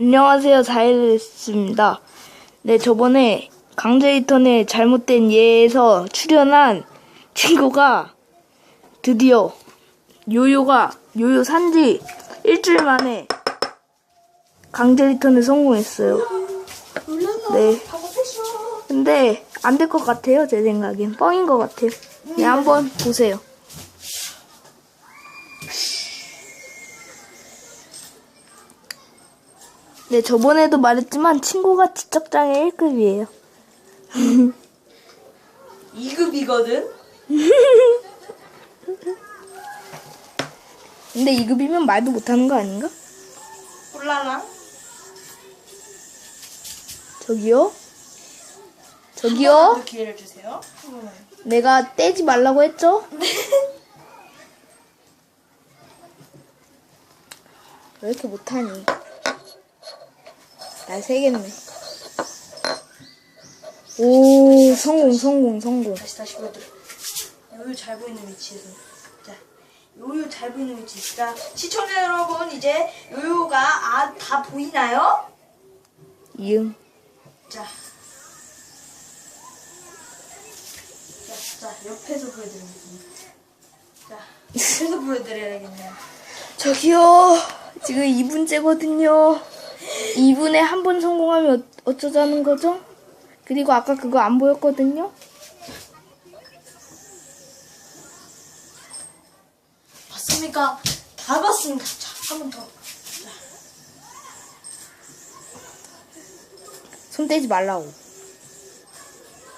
안녕하세요, 자이레스입니다. 네, 저번에 강제리턴의 잘못된 예에서 출연한 친구가 드디어 요요가 요요 산지 일주일 만에 강제리턴에 성공했어요. 네. 근데 안 될 것 같아요, 제 생각엔. 뻥인 것 같아요. 네, 한번 보세요. 네, 저번에도 말했지만 친구가 지적장애 1급이에요. 2급이거든? 근데 2급이면 말도 못하는 거 아닌가? 홀라나? 저기요? 더 저기요? 기회를 주세요. 한 번만. 내가 떼지 말라고 했죠? 왜 이렇게 못하니? 날 새겠네. 오, 성공, 성공, 성공. 다시 다시 보여드려. 요요 잘 보이는 위치에서. 자, 요요 잘 보이는 위치. 자, 시청자 여러분, 이제 요요가 아, 다 보이나요? 이응. 자. 자, 자, 옆에서 보여드리겠습니다. 자, 옆에서 보여드려야겠네요. 저기요, 지금 2분째거든요. 2분에 한 번 성공하면 어, 어쩌자는 거죠? 그리고 아까 그거 안 보였거든요? 봤습니까? 다 봤습니다. 자, 한 번 더. 손 떼지 말라고.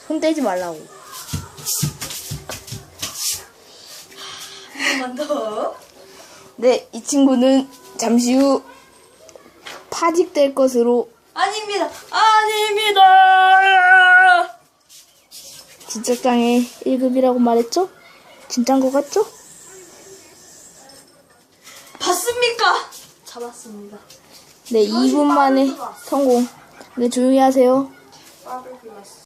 손 떼지 말라고. 한 번 더. 네, 이 친구는 잠시 후 파직될 것으로 아닙니다. 아닙니다. 지적장애 1급이라고 말했죠? 진짠 거 같죠? 봤습니까? 잡았습니다. 네, 2분 만에 성공. 네, 조용히 하세요.